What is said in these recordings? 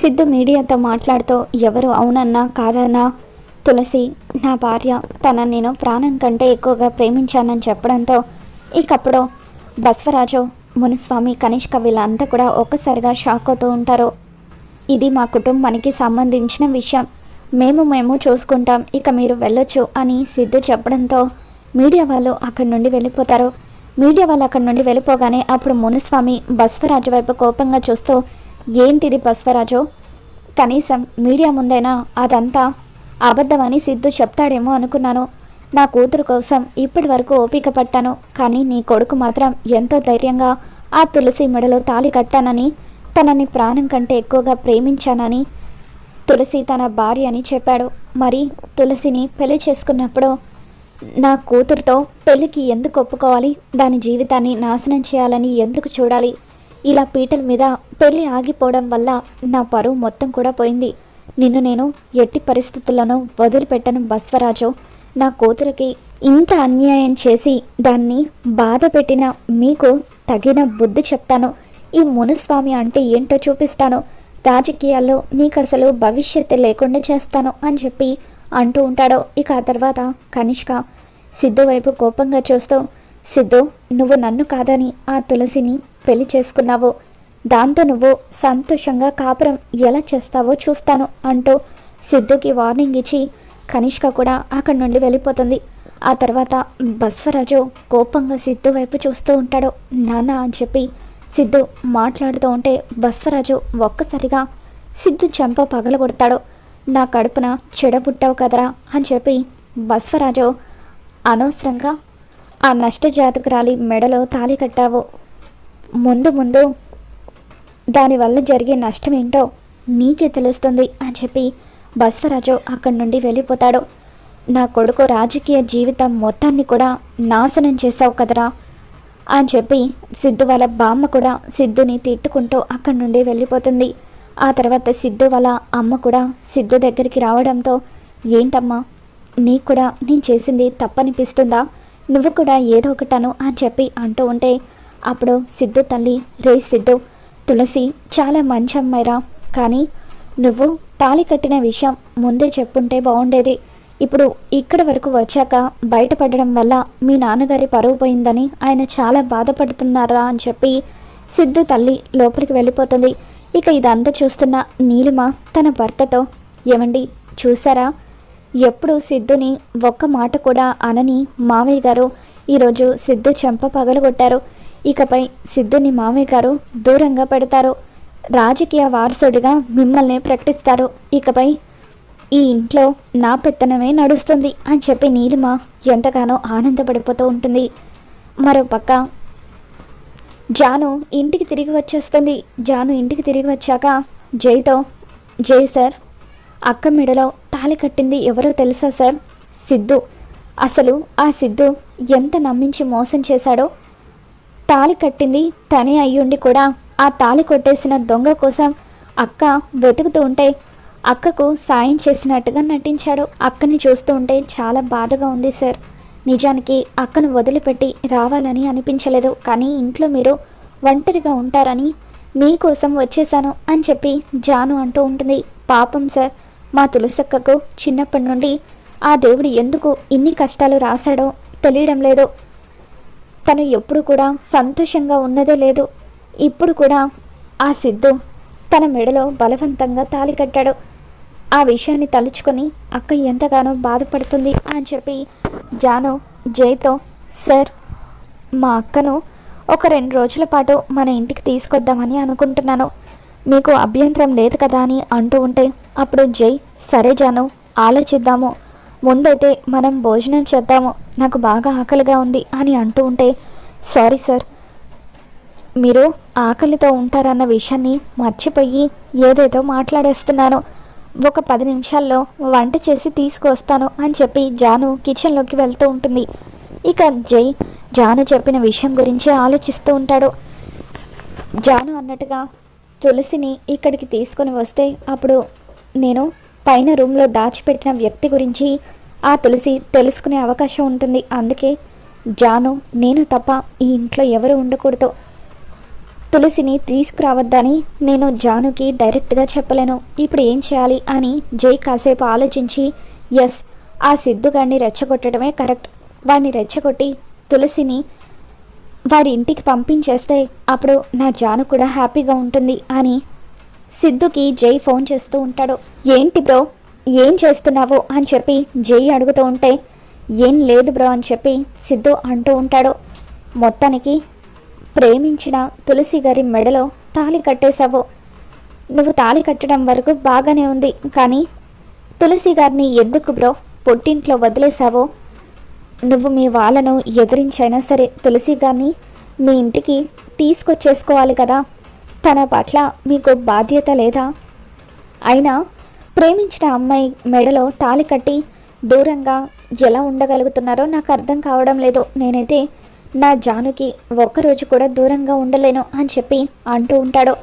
సిద్ధు మీడియాతో మాట్లాడుతూ ఎవరు అవునన్నా కాదన్నా తులసి నా భార్య తన నేను ప్రాణం కంటే ఎక్కువగా ప్రేమించానని చెప్పడంతో ఇకప్పుడు బస్వరాజు మునిస్వామి కనిష్క వీళ్ళంతా కూడా ఒక్కసారిగా షాక్ అవుతూ ఉంటారు. ఇది మా కుటుంబానికి సంబంధించిన విషయం. మేము మేము చూసుకుంటాం. ఇక మీరు వెళ్ళొచ్చు అని సిద్ధు చెప్పడంతో మీడియా వాళ్ళు అక్కడి నుండి వెళ్ళిపోతారు. మీడియా వాళ్ళు అక్కడి నుండి వెళ్ళిపోగానే అప్పుడు మునుస్వామి బస్వరాజు వైపు కోపంగా చూస్తూ ఏంటిది బస్వరాజు? కనీసం మీడియా ముందైనా అదంతా అబద్ధమని సిద్ధు చెప్తాడేమో అనుకున్నాను. నా కూతురు కోసం ఇప్పటి వరకు ఓపిక పట్టాను కానీ నీ కొడుకు మాత్రం ఎంతో ధైర్యంగా ఆ తులసి మెడలో తాళి కట్టానని తనని ప్రాణం కంటే ఎక్కువగా ప్రేమించానని తులసి తన భార్య అని చెప్పాడు. మరి తులసిని పెళ్ళి చేసుకున్నప్పుడు నా కూతురుతో పెళ్ళికి ఎందుకు ఒప్పుకోవాలి? దాని జీవితాన్ని నాశనం చేయాలని ఎందుకు చూడాలి? ఇలా పీటల మీద పెళ్ళి ఆగిపోవడం వల్ల నా పరువు మొత్తం కూడా పోయింది. నిన్ను నేను ఎట్టి పరిస్థితుల్లోనూ వదిలిపెట్టను బస్వరాజు. నా కూతురికి ఇంత అన్యాయం చేసి దాన్ని బాధ పెట్టిన మీకు తగిన బుద్ధి చెప్తాను. ఈ మునుస్వామి అంటే ఏంటో చూపిస్తాను. రాజకీయాల్లో నీకు అసలు భవిష్యత్తు లేకుండా చేస్తాను అని చెప్పి అంటూ ఉంటాడు. ఇక ఆ తర్వాత కనిష్క సిద్ధు వైపు కోపంగా చూస్తూ సిద్ధు నువ్వు నన్ను కాదని ఆ తులసిని పెళ్ళి చేసుకున్నావు. దాంతో నువ్వు సంతోషంగా కాపురం ఎలా చేస్తావో చూస్తాను అంటూ సిద్ధుకి వార్నింగ్ ఇచ్చి కనిష్క కూడా అక్కడి నుండి వెళ్ళిపోతుంది. ఆ తర్వాత బస్వరాజు కోపంగా సిద్ధు వైపు చూస్తూ ఉంటాడు. నాన్న అని చెప్పి సిద్ధు మాట్లాడుతూ ఉంటే బస్వరాజు ఒక్కసారిగా సిద్ధు చెంప పగలగొడతాడు. నా కడుపున చెడబుట్టావు కదరా అని చెప్పి బస్వరాజు అనవసరంగా ఆ నష్ట జాతకురాలి మెడలో తాళి కట్టావు. ముందు ముందు దానివల్ల జరిగే నష్టం ఏంటో నీకే తెలుస్తుంది అని చెప్పి బస్వరాజు అక్కడి నుండి వెళ్ళిపోతాడు. నా కొడుకు రాజకీయ జీవితం మొత్తాన్ని కూడా నాశనం చేశావు కదరా అని చెప్పి సిద్ధు వాళ్ళ బామ్మ కూడా సిద్ధుని తిట్టుకుంటూ అక్కడి నుండి వెళ్ళిపోతుంది. ఆ తర్వాత సిద్ధు వాళ్ళ అమ్మ కూడా సిద్ధు దగ్గరికి రావడంతో ఏంటమ్మా? నీకు కూడా నేను చేసింది తప్పనిపిస్తుందా? నువ్వు కూడా ఏదో ఒకటను అని చెప్పి అంటూ ఉంటే అప్పుడు సిద్ధు తల్లి రే సిద్ధు తులసి చాలా మంచి అమ్మాయిరా కానీ నువ్వు తాళి కట్టిన విషయం ముందే చెప్పుంటే బాగుండేది ఇప్పుడు ఇక్కడి వరకు వచ్చాక బయటపడడం వల్ల మీ నాన్నగారి పరువు పోయిందని ఆయన చాలా బాధపడుతున్నారా అని చెప్పి సిద్ధు తల్లి లోపలికి వెళ్ళిపోతుంది. ఇక ఇదంతా చూస్తున్న నీలిమ తన భర్తతో ఏమండి చూసారా ఎప్పుడు సిద్ధుని ఒక్క మాట కూడా అనని మామయ్య గారు ఈరోజు సిద్ధు చెంప పగలగొట్టారు. ఇకపై సిద్ధుని మామయ్య గారు దూరంగా పెడతారు. రాజకీయ వారసుడిగా మిమ్మల్ని ప్రకటిస్తారు. ఇకపై ఈ ఇంట్లో నా పెత్తనమే నడుస్తుంది అని చెప్పి నీలిమ ఎంతగానో ఆనందపడిపోతూ ఉంటుంది. మరోపక్క జాను ఇంటికి తిరిగి వచ్చేస్తుంది. జాను ఇంటికి తిరిగి వచ్చాక జైతో జై సార్ అక్క మెడలో తాళి కట్టింది ఎవరో తెలుసా సార్? సిద్ధు. అసలు ఆ సిద్ధు ఎంత నమ్మించి మోసం చేశాడో? తాళి కట్టింది తనే అయ్యుండి కూడా ఆ తాళి కొట్టేసిన దొంగ కోసం అక్క వెతుకుతూ ఉంటే అక్కకు సాయం చేసినట్టుగా నటించాడు. అక్కని చూస్తూ ఉంటే చాలా బాధగా ఉంది సార్. నిజానికి అక్కను వదిలిపెట్టి రావాలని అనిపించలేదు. కానీ ఇంట్లో మీరు ఒంటరిగా ఉంటారని మీకోసం వచ్చేసాను అని చెప్పి జాను అంటూ ఉంటుంది. పాపం సార్. మా తులసక్కకు చిన్నప్పటి నుండి ఆ దేవుడు ఎందుకు ఇన్ని కష్టాలు రాశాడో తెలియడం లేదు. తను ఎప్పుడు కూడా సంతోషంగా ఉన్నదే లేదు. ఇప్పుడు కూడా ఆ సిద్ధు తన మెడలో బలవంతంగా తాళి కట్టాడు. ఆ విషయాన్ని తలుచుకొని అక్క ఎంతగానో బాధపడుతుంది అని చెప్పి జాను జైతో సార్ మా అక్కను ఒక రెండు రోజుల పాటు మన ఇంటికి తీసుకొద్దామని అనుకుంటున్నాను. మీకు అభ్యంతరం లేదు కదా అని అంటూ ఉంటే అప్పుడు జై సరే జాను ఆలోచిద్దాము. ముందైతే మనం భోజనం చేద్దాము. నాకు బాగా ఆకలిగా ఉంది అని అంటూ ఉంటే సారీ సార్. మీరు ఆకలితో ఉంటారన్న విషయాన్ని మర్చిపోయి ఏదేదో మాట్లాడేస్తున్నాను. ఒక పది నిమిషాల్లో వంట చేసి తీసుకువస్తాను అని చెప్పి జాను కిచెన్లోకి వెళ్తూ ఉంటుంది. ఇక జై జాను చెప్పిన విషయం గురించి ఆలోచిస్తూ ఉంటాడు. జాను అన్నట్టుగా తులసిని ఇక్కడికి తీసుకొని వస్తే అప్పుడు నేను పైన రూమ్లో దాచిపెట్టిన వ్యక్తి గురించి ఆ తులసి తెలుసుకునే అవకాశం ఉంటుంది. అందుకే జాను నేను తప్ప ఈ ఇంట్లో ఎవరు ఉండకూడదు. తులసిని తీసుకురావద్దని నేను జానుకి డైరెక్ట్గా చెప్పలేను. ఇప్పుడు ఏం చేయాలి అని జై కాసేపు ఆలోచించి ఎస్ ఆ సిద్ధుగాడిని రెచ్చగొట్టడమే కరెక్ట్. వాడిని రెచ్చగొట్టి తులసిని వాడి ఇంటికి పంపించేస్తే అప్పుడు నా జాను కూడా హ్యాపీగా ఉంటుంది అని సిద్ధుకి జై ఫోన్ చేస్తూ ఉంటాడు. ఏంటి బ్రో? ఏం చేస్తున్నావు? అని చెప్పి జై అడుగుతూ ఉంటే ఏం లేదు బ్రో అని చెప్పి సిద్ధు అంటూ ఉంటాడు. మొత్తానికి ప్రేమించిన తులసి గారి మెడలో తాళి కట్టేశావు. నువ్వు తాళి కట్టడం వరకు బాగానే ఉంది కానీ తులసి గారిని ఎందుకు బ్రో పొట్టింట్లో వదిలేశావో? నువ్వు మీ వాళ్ళను ఎదిరించైనా సరే తులసి గారిని మీ ఇంటికి తీసుకొచ్చేసుకోవాలి కదా. తన పట్ల మీకు బాధ్యత లేదా? అయినా ప్రేమించిన అమ్మాయి మెడలో తాళి కట్టి దూరంగా ఎలా ఉండగలుగుతున్నారో నాకు అర్థం కావడం లేదు. నేనైతే నా జానుకి ఒక్కరోజు కూడా దూరంగా ఉండలేను అని చెప్పి అంటూ ఉంటాడు.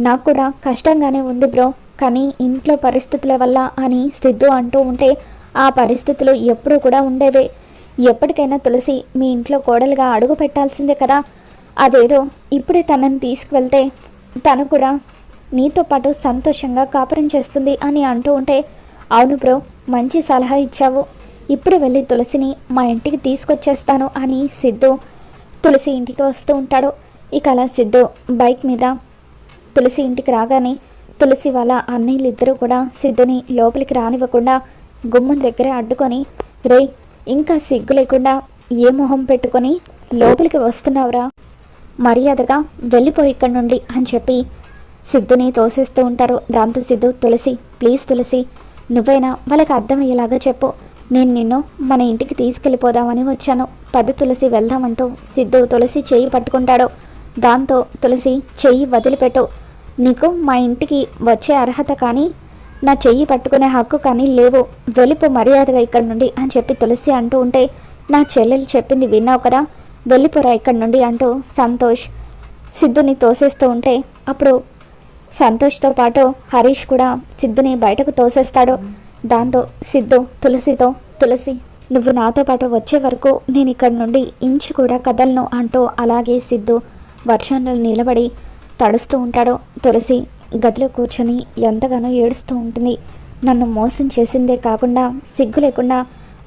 నాకు కూడా కష్టంగానే ఉంది బ్రో కానీ ఇంట్లో పరిస్థితుల వల్ల అని సిద్ధు అంటూ ఉంటే ఆ పరిస్థితులు ఎప్పుడూ కూడా ఉండేవే. ఎప్పటికైనా తులసి మీ ఇంట్లో కోడలుగా అడుగు పెట్టాల్సిందే కదా. అదేదో ఇప్పుడే తనని తీసుకువెళ్తే తను కూడా నీతో పాటు సంతోషంగా కాపురం చేస్తుంది అని అంటూ ఉంటే అవును బ్రో మంచి సలహా ఇచ్చావు. ఇప్పుడు వెళ్ళి తులసిని మా ఇంటికి తీసుకొచ్చేస్తాను అని సిద్ధు తులసి ఇంటికి వస్తూ ఉంటాడు. ఇక అలా సిద్ధు బైక్ మీద తులసి ఇంటికి రాగానే తులసి వాళ్ళ అన్నయ్యలు ఇద్దరూ కూడా సిద్ధుని లోపలికి రానివ్వకుండా గుమ్మం దగ్గరే అడ్డుకొని రే ఇంకా సిగ్గు లేకుండా ఏ మొహం పెట్టుకొని లోపలికి వస్తున్నావురా? మర్యాదగా వెళ్ళిపోయి ఇక్కడి నుండి అని చెప్పి సిద్ధుని తోసేస్తూ ఉంటారు. దాంతో సిద్ధు తులసి ప్లీజ్ తులసి నువ్వైనా వాళ్ళకి అర్థమయ్యేలాగా చెప్పు. నేను నిన్ను మన ఇంటికి తీసుకెళ్ళిపోదామని వచ్చాను. పది తులసి వెళ్దామంటూ సిద్ధు తులసి చెయ్యి పట్టుకుంటాడు. దాంతో తులసి చెయ్యి వదిలిపెట్టు. నీకు మా ఇంటికి వచ్చే అర్హత కానీ నా చెయ్యి పట్టుకునే హక్కు కానీ లేవు. వెళ్ళిపో మర్యాదగా ఇక్కడి నుండి అని చెప్పి తులసి అంటూ ఉంటే నా చెల్లెలు చెప్పింది విన్నావు కదా? వెళ్ళిపోరా ఇక్కడి నుండి అంటూ సంతోష్ సిద్ధుని తోసేస్తూ ఉంటే అప్పుడు సంతోష్తో పాటు హరీష్ కూడా సిద్ధుని బయటకు తోసేస్తాడు. దాంతో సిద్ధు తులసితో తులసి నువ్వు నాతో పాటు వచ్చే వరకు నేను ఇక్కడి నుండి ఇంచు కూడా కదలను అంటూ అలాగే సిద్ధు వర్షంలో నిలబడి తడుస్తూ ఉంటాడు. తులసి గదిలో కూర్చొని ఎంతగానో ఏడుస్తూ ఉంటుంది. నన్ను మోసం చేసిందే కాకుండా సిగ్గు లేకుండా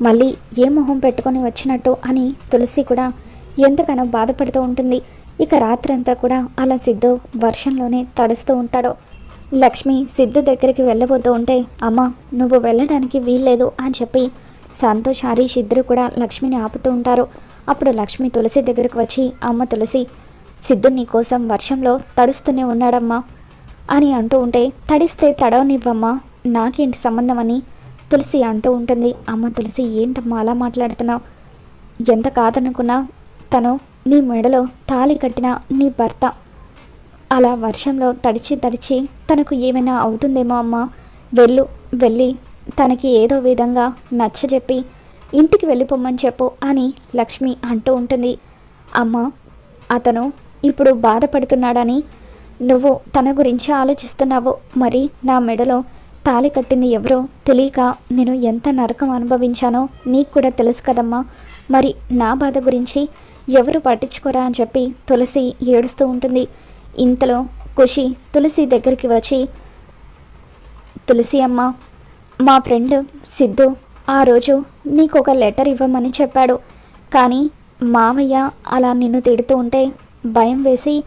మళ్ళీ ఏ మొహం పెట్టుకొని వచ్చినట్టు అని తులసి కూడా ఎంతగానో బాధపడుతూ ఉంటుంది. ఇక రాత్రంతా కూడా అలా సిద్ధు వర్షంలోనే తడుస్తూ ఉంటాడు. లక్ష్మి సిద్ధు దగ్గరికి వెళ్ళబోతూ ఉంటే అమ్మ నువ్వు వెళ్ళడానికి వీల్లేదు అని చెప్పి సంతోష్ హరీష్ ఇద్దరు కూడా లక్ష్మిని ఆపుతూ ఉంటారు. అప్పుడు లక్ష్మి తులసి దగ్గరకు వచ్చి అమ్మ తులసి సిద్ధు నీ కోసం వర్షంలో తడుస్తూనే ఉన్నాడమ్మా. అని అంటూ ఉంటే తడిస్తే తడవనివ్వమ్మా నాకేంటి సంబంధం అని తులసి అంటూ ఉంటుంది. అమ్మ తులసి ఏంటమ్మా అలా మాట్లాడుతున్నావు? ఎంత కాదనుకున్నా తను నీ మెడలో తాళి కట్టిన నీ భర్త. అలా వర్షంలో తడిచి తడిచి తనకు ఏమైనా అవుతుందేమో అమ్మ. వెళ్ళు వెళ్ళి తనకి ఏదో విధంగా నచ్చజెప్పి ఇంటికి వెళ్ళిపోమ్మని చెప్పు అని లక్ష్మి అంటూ ఉంటుంది. అమ్మ అతను ఇప్పుడు బాధపడుతున్నాడని నువ్వు తన గురించి ఆలోచిస్తున్నావు. మరి నా మెడలో తాళి కట్టింది ఎవరో తెలియక నేను ఎంత నరకం అనుభవించానో నీకు కూడా తెలుసు కదమ్మా. మరి నా బాధ గురించి ఎవరు పట్టించుకోరా అని చెప్పి తులసి ఏడుస్తూ ఉంటుంది. ఇంతలో ఖుషి తులసి దగ్గరికి వచ్చి తులసి అమ్మ మా ఫ్రెండ్ సిద్ధు ఆ రోజు నీకు ఒక లెటర్ ఇవ్వమని చెప్పాడు. కానీ మావయ్య అలా నిన్ను తిడుతూ ఉంటే భయం వేసి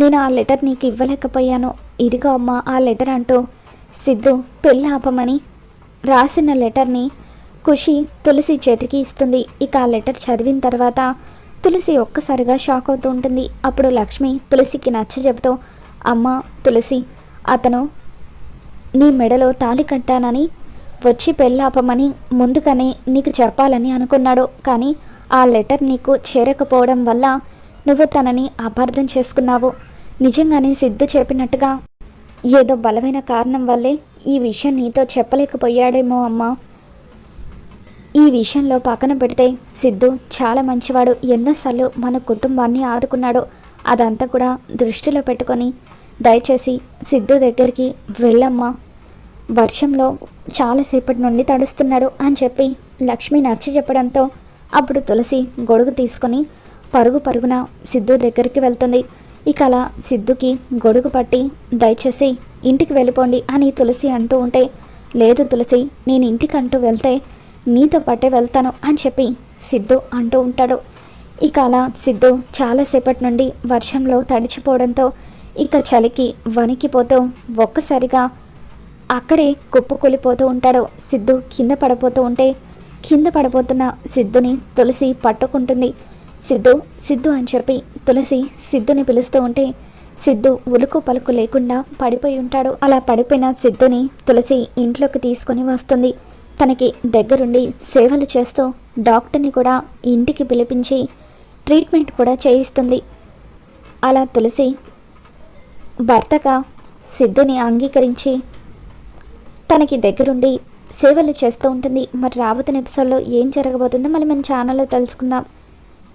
నేను ఆ లెటర్ నీకు ఇవ్వలేకపోయాను. ఇదిగో అమ్మ ఆ లెటర్ అంటూ సిద్ధు పెళ్ళి ఆపమని రాసిన లెటర్ని ఖుషి తులసి చేతికి ఇస్తుంది. ఇక ఆ లెటర్ చదివిన తర్వాత తులసి ఒక్కసారిగా షాక్ అవుతూ ఉంటుంది. అప్పుడు లక్ష్మి తులసికి నచ్చ చెబుతూ అమ్మ తులసి అతను నీ మెడలో తాళి కట్టానని వచ్చి పెళ్ళాపమని ముందుగానే నీకు చెప్పాలని అనుకున్నాడు. కానీ ఆ లెటర్ నీకు చేరకపోవడం వల్ల నువ్వు తనని అపార్థం చేసుకున్నావు. నిజంగానే సిద్ధు చెప్పినట్టుగా. ఏదో బలమైన కారణం వల్లే ఈ విషయం నీతో చెప్పలేకపోయాడేమో అమ్మా. ఈ విషయంలో పక్కన పెడితే సిద్ధు చాలా మంచివాడు. ఎన్నోసార్లు మన కుటుంబాన్ని ఆదుకున్నాడు. అదంతా కూడా దృష్టిలో పెట్టుకొని దయచేసి సిద్ధు దగ్గరికి వెళ్ళమ్మా. వర్షంలో చాలాసేపటి నుండి తడుస్తున్నాడు అని చెప్పి లక్ష్మి నచ్చి చెప్పడంతో అప్పుడు తులసి గొడుగు తీసుకొని పరుగు పరుగున సిద్ధు దగ్గరికి వెళ్తుంది. ఇక అలా సిద్ధుకి గొడుగు పట్టి దయచేసి ఇంటికి వెళ్ళిపోండి అని తులసి అంటూ ఉంటే లేదు తులసి నేను ఇంటికి అంటూ వెళ్తే నీతో పట్టే వెళ్తాను అని చెప్పి సిద్ధు అంటూ ఉంటాడు. ఇక అలా సిద్ధు చాలాసేపటి నుండి వర్షంలో తడిచిపోవడంతో ఇక చలికి వణికిపోతూ ఒక్కసారిగా అక్కడే కుప్పకూలిపోతూ ఉంటాడు. సిద్ధు కింద పడిపోతూ ఉంటే కింద పడిపోతున్న సిద్ధుని తులసి పట్టుకుంటుంది. సిద్ధు సిద్ధు అని చెప్పి తులసి సిద్ధుని పిలుస్తూ ఉంటే సిద్ధు ఉలుకు పలుకు లేకుండా పడిపోయి ఉంటాడు. అలా పడిపోయిన సిద్ధుని తులసి ఇంట్లోకి తీసుకొని వస్తుంది. తనకి దగ్గరుండి సేవలు చేస్తూ డాక్టర్ని కూడా ఇంటికి పిలిపించి ట్రీట్మెంట్ కూడా చేయిస్తుంది. అలా తులసి భర్తగా సిద్ధుని అంగీకరించి తనకి దగ్గరుండి సేవలు చేస్తూ ఉంటుంది. మరి రాబోతున్న ఎపిసోడ్లో ఏం జరగబోతుందో మళ్ళీ మన ఛానల్లో తెలుసుకుందాం.